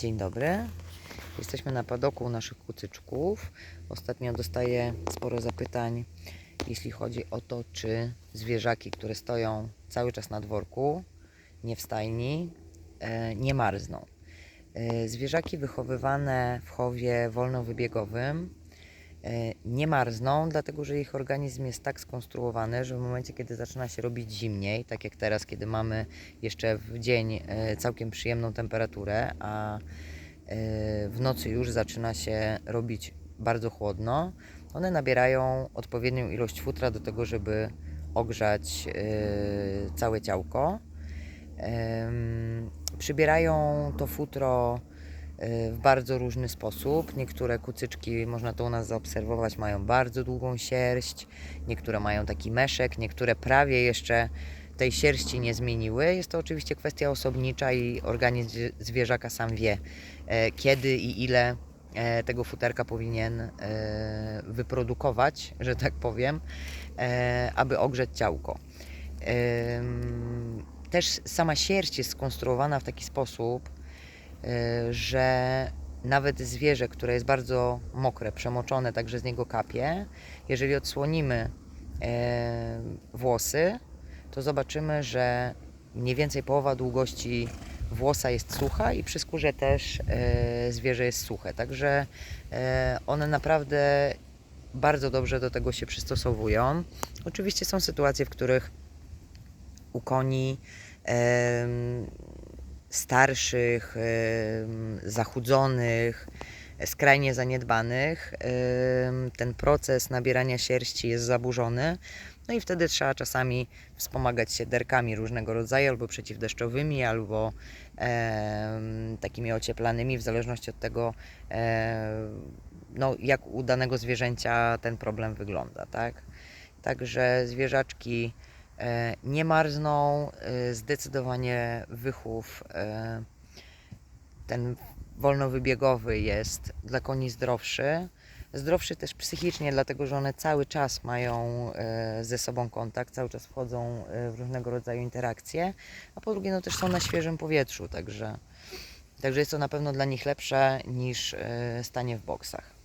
Dzień dobry. Jesteśmy na padoku naszych kucyczków. Ostatnio dostaję sporo zapytań, jeśli chodzi o to, czy zwierzaki, które stoją cały czas na dworku, nie w stajni, e, nie marzną. E, Zwierzaki wychowywane w chowie wolnowybiegowym nie marzną, dlatego że ich organizm jest tak skonstruowany, że w momencie, kiedy zaczyna się robić zimniej, tak jak teraz, kiedy mamy jeszcze w dzień e, całkiem przyjemną temperaturę, a e, w nocy już zaczyna się robić bardzo chłodno, one nabierają odpowiednią ilość futra do tego, żeby ogrzać e, całe ciałko. Przybierają to futro e, w bardzo różny sposób. Niektóre kucyczki, można to u nas zaobserwować, mają bardzo długą sierść, niektóre mają taki meszek, niektóre prawie jeszcze tej sierści nie zmieniły. Jest to oczywiście kwestia osobnicza i organizm zwie- zwierzaka sam wie, e, kiedy i ile e, tego futerka powinien e, wyprodukować, że tak powiem, e, aby ogrzeć ciałko. Też sama sierść jest skonstruowana w taki sposób, e, że nawet zwierzę, które jest bardzo mokre, przemoczone, także z niego kapie, jeżeli odsłonimy e, włosy, to zobaczymy, że mniej więcej połowa długości włosa jest sucha i przy skórze też e, zwierzę jest suche. Także e, one naprawdę bardzo dobrze do tego się przystosowują. Oczywiście są sytuacje, w których u koni starszych, zachudzonych, skrajnie zaniedbanych, ten proces nabierania sierści jest zaburzony. No i wtedy trzeba czasami wspomagać się derkami różnego rodzaju, albo przeciwdeszczowymi, albo em, takimi ocieplanymi, w zależności od tego, em, no, jak u danego zwierzęcia ten problem wygląda, tak? Także zwierzaczki e, nie marzną, e, zdecydowanie wychów e, ten wolnowybiegowy jest dla koni zdrowszy. Zdrowszy też psychicznie, dlatego że one cały czas mają e, ze sobą kontakt, cały czas wchodzą e, w różnego rodzaju interakcje, a po drugie no też są na świeżym powietrzu, także, także jest to na pewno dla nich lepsze niż e, stanie w boksach.